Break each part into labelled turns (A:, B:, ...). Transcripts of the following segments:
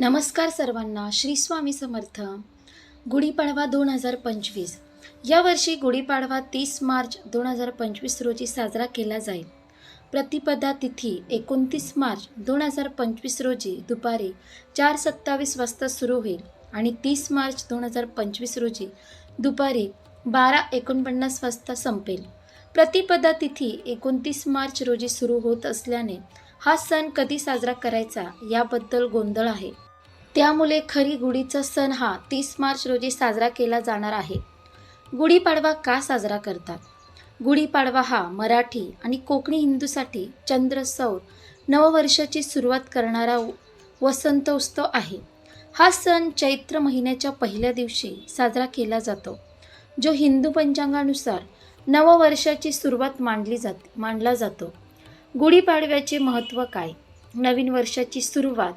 A: नमस्कार सर्वांना श्री स्वामी समर्थ. गुढीपाडवा दोन हजार पंचवीस. यावर्षी गुढीपाडवा तीस मार्च दोन हजार पंचवीस रोजी साजरा केला जाईल. प्रतिपदा तिथी एकोणतीस मार्च दोन हजार पंचवीस रोजी दुपारी चार सत्तावीस वाजता सुरू होईल आणि तीस मार्च दोन हजार पंचवीस रोजी दुपारी बारा एकोणपन्नास वाजता संपेल. प्रतिपदा तिथी एकोणतीस मार्च रोजी सुरू होत असल्याने हा सण कधी साजरा करायचा याबद्दल गोंधळ आहे. त्यामुळे खरी गुढीचा सण हा तीस मार्च रोजी साजरा केला जाणार आहे. गुढीपाडवा का साजरा करतात? गुढीपाडवा हा मराठी आणि कोकणी हिंदूसाठी चंद्र सौर नववर्षाची सुरुवात करणारा वसंत उत्सव आहे. हा सण चैत्र महिन्याच्या पहिल्या दिवशी साजरा केला जातो जो हिंदू पंचांगानुसार नववर्षाची सुरुवात मांडली जात मांडला जातो. गुढीपाडव्याचे महत्त्व काय? नवीन वर्षाची सुरुवात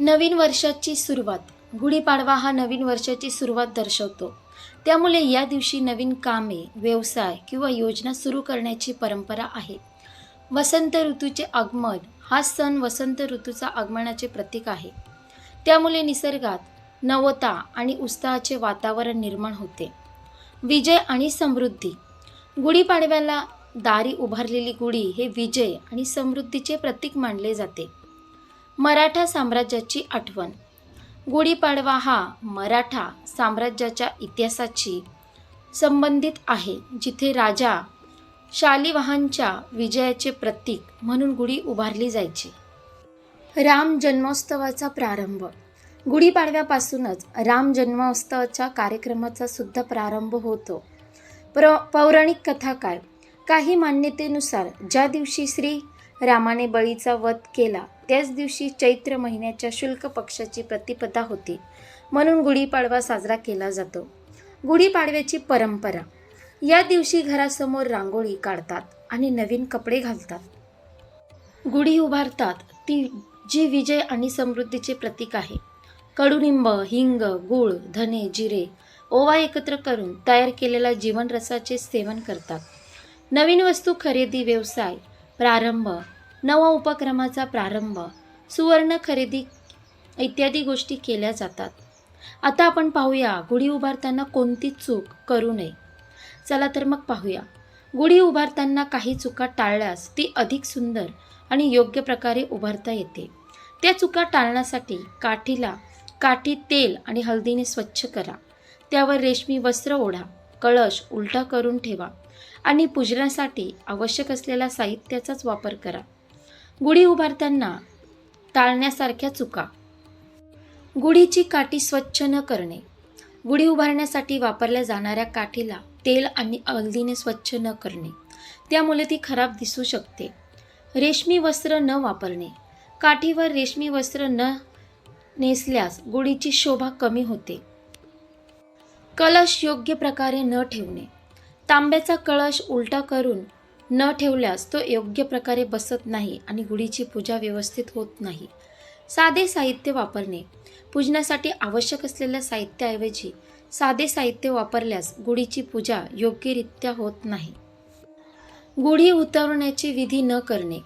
A: नवीन वर्षाची सुरुवात. गुढीपाडवा हा नवीन वर्षाची सुरुवात दर्शवतो. त्यामुळे या दिवशी नवीन कामे व्यवसाय किंवा योजना सुरू करण्याची परंपरा आहे. वसंत ऋतूचे आगमन हा सण वसंत ऋतूचा आगमनाचे प्रतीक आहे. त्यामुळे निसर्गात नवता आणि उत्साहाचे वातावरण निर्माण होते. विजय आणि समृद्धी. गुढीपाडव्याला दारी उभारलेली गुढी हे विजय आणि समृद्धीचे प्रतीक मानले जाते. मराठा साम्राज्याची आठवण. गुढीपाडवा हा मराठा साम्राज्याच्या इतिहासाची संबंधित आहे जिथे राजा शालिवाहनच्या विजयाचे प्रतीक म्हणून गुढी उभारली जायची. राम जन्मोत्सवाचा प्रारंभ. गुढीपाडव्यापासूनच राम जन्मोत्सवाच्या कार्यक्रमाचा सुद्धा प्रारंभ होतो. प्र पौराणिक कथा काय काही मान्यतेनुसार ज्या दिवशी श्री रामाने बळीचा वध केला त्याच दिवशी चैत्र महिन्याच्या शुल्क पक्षाची प्रतिपदा होती. म्हणून गुढीपाडवा साजरा केला जातो. गुढीपाडव्याची परंपरा. या दिवशी घरासमोर रांगोळी काढतात आणि नवीन कपडे घालतात. गुढी उभारतात. ती जी विजय आणि समृद्धीचे प्रतीक आहे. कडुनिंब हिंग गूळ धने जिरे ओवा एकत्र करून तयार केलेल्या जीवनरसाचे सेवन करतात. नवीन वस्तू खरेदी व्यवसाय प्रारंभ नवा उपक्रमाचा प्रारंभ सुवर्ण खरेदी इत्यादी गोष्टी केल्या जातात. आता आपण पाहूया गुढी उभारताना कोणती चूक करू नये. चला तर मग पाहूया. गुढी उभारताना काही चुका टाळल्यास ती अधिक सुंदर आणि योग्य प्रकारे उभारता येते. त्या चुका टाळण्यासाठी काठीला काठी तेल आणि हळदीने स्वच्छ करा. त्यावर रेशमी वस्त्र ओढा कळश उलटा करून ठेवा आणि पूजनासाठी आवश्यक असलेल्या साहित्याचाच वापर करा. गुढी उभारताना टाळण्यासारख्या चुका. गुढीची काठी स्वच्छ न करणे. गुढी उभारण्यासाठी वापरल्या जाणाऱ्या काठीला तेल आणि हळदीने स्वच्छ न करणे. त्यामुळे ती खराब दिसू शकते. रेशमी वस्त्र न वापरणे. काठीवर रेशमी वस्त्र न नेसल्यास गुढीची शोभा कमी होते. कलश योग्य प्रकारे न ठेवणे. तांब्याचा कळश उलटा करून न ठेवल्यास तो योग्य प्रकारे बसत नाही आणि गुढीची पूजा व्यवस्थित होत नाही. साधे साहित्य वापरणे. पूजनासाठी आवश्यक असलेल्या साहित्याऐवजी साधे साहित्य वापरल्यास गुढीची पूजा योग्यरित्या होत नाही. गुढी उतरवण्याची विधी न करणे.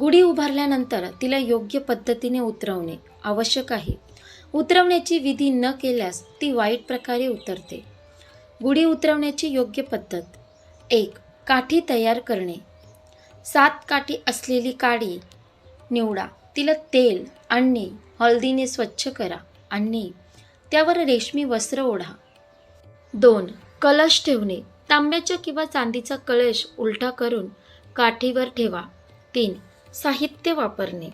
A: गुढी उभारल्यानंतर तिला योग्य पद्धतीने उतरवणे आवश्यक आहे. उतरवण्याची विधी न केल्यास ती वाईट प्रकारे उतरते. गुढी उतरवण्याची योग्य पद्धत. एक काठी तयार करणे. सात काठी असलेली काडी निवडा. तिला तेल आणि हळदीने स्वच्छ करा आणि त्यावर रेशमी वस्त्र ओढा. दोन कलश ठेवणे. तांब्याच्या किंवा चांदीचा कलश उलटा करून काठीवर ठेवा. तीन साहित्य वापरणे.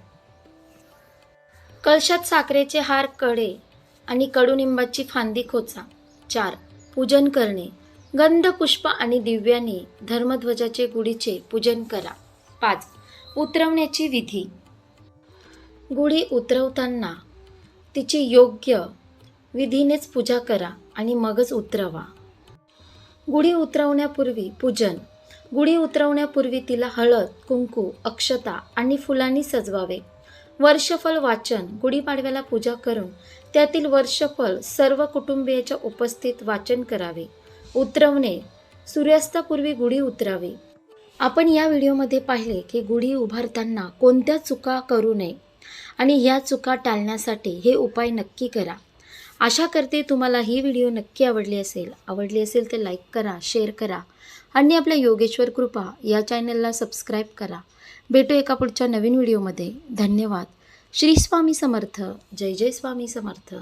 A: कलशात साखरेचे हारकडे आणि कडुनिंबाची फांदी खोचा. चार पूजन करणे. गंधपुष्प आणि दिव्याने धर्मध्वजाचे गुढीचे पूजन करा. पाच. उतरवण्याची विधी. गुढी उतरवताना तिची योग्य विधीनेच पूजा करा आणि मगच उतरवा. गुढी उतरवण्यापूर्वी पूजन. गुढी उतरवण्यापूर्वी तिला हळद कुंकू अक्षता आणि फुलांनी सजवावे. वर्षफल वाचन. गुढीपाडव्याला पूजा करून त्यातील वर्षफल सर्व कुटुंबियाच्या उपस्थित वाचन करावे. उतरवणे. सूर्यास्तापूर्वी गुढी उतरावी. आपण या व्हिडिओमध्ये पाहिले की गुढी उभारताना कोणत्या चुका करू नये आणि ह्या चुका टाळण्यासाठी हे उपाय नक्की करा. आशा करते तुम्हाला ही व्हिडिओ नक्की आवडली असेल. आवडली असेल तर लाईक करा शेअर करा आणि आपल्या योगेश्वर कृपा या चॅनलला सबस्क्राईब करा. भेटू एका पुढच्या नवीन व्हिडिओमध्ये. धन्यवाद. श्री स्वामी समर्थ. जय जय स्वामी समर्थ.